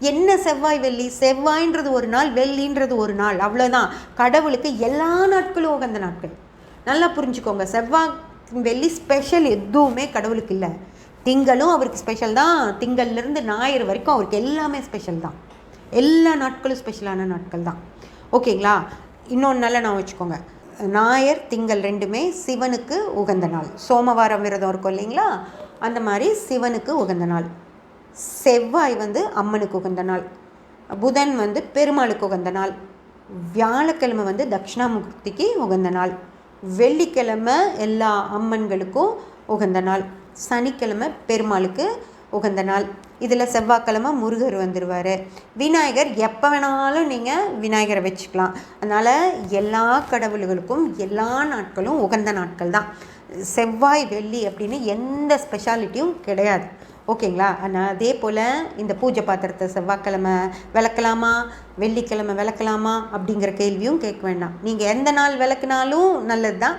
என்ன செவ்வாய் வெள்ளி? செவ்வாயின்றது ஒரு நாள் வெள்ளின்றது ஒரு நாள். அவ்வளோதான் கடவுளுக்கு எல்லா நாட்களும் உகந்த நாட்கள். நல்லா புரிஞ்சுக்கோங்க. செவ்வாய் வெள்ளி ஸ்பெஷல் எதுவுமே கடவுளுக்கு இல்லை. திங்களும் அவருக்கு ஸ்பெஷல் தான். திங்கள்லேருந்து ஞாயிறு வரைக்கும் அவருக்கு எல்லாமே ஸ்பெஷல் தான். எல்லா நாட்களும் ஸ்பெஷலான நாட்கள் தான். ஓகேங்களா? இன்னொன்று நல்லா நான் வச்சுக்கோங்க. ஞாயர் திங்கள் ரெண்டுமே சிவனுக்கு உகந்த நாள். சோமவாரம் விரதம் இருக்கும் இல்லைங்களா? அந்த மாதிரி சிவனுக்கு உகந்த நாள். செவ்வாய் வந்து அம்மனுக்கு உகந்த நாள். புதன் வந்து பெருமாளுக்கு உகந்த நாள். வியாழக்கிழமை வந்து தட்சிணாமூர்த்திக்கு உகந்த நாள். வெள்ளிக்கிழமை எல்லா அம்மன்களுக்கும் உகந்த நாள். சனிக்கிழமை பெருமாளுக்கு உகந்த நாள். இதில் செவ்வாய்க்கிழமை முருகர் வந்துடுவார் விநாயகர் எப்போ வேணாலும் நீங்கள் விநாயகரை வச்சுக்கலாம். அதனால் எல்லா கடவுள்களுக்கும் எல்லா நாட்களும் உகந்த நாட்கள் தான் செவ்வாய் வெள்ளி அப்படின்னு எந்த ஸ்பெஷாலிட்டியும் கிடையாது. ஓகேங்களா? ஆனால் அதே போல் இந்த பூஜை பாத்திரத்தை செவ்வாய்க்கிழமை விளக்கலாமா? வெள்ளிக்கிழமை விளக்கலாமா? அப்படிங்கிற கேள்வியும் கேட்க வேண்டாம். நீங்கள் எந்த நாள் விளக்குனாலும் நல்லது தான்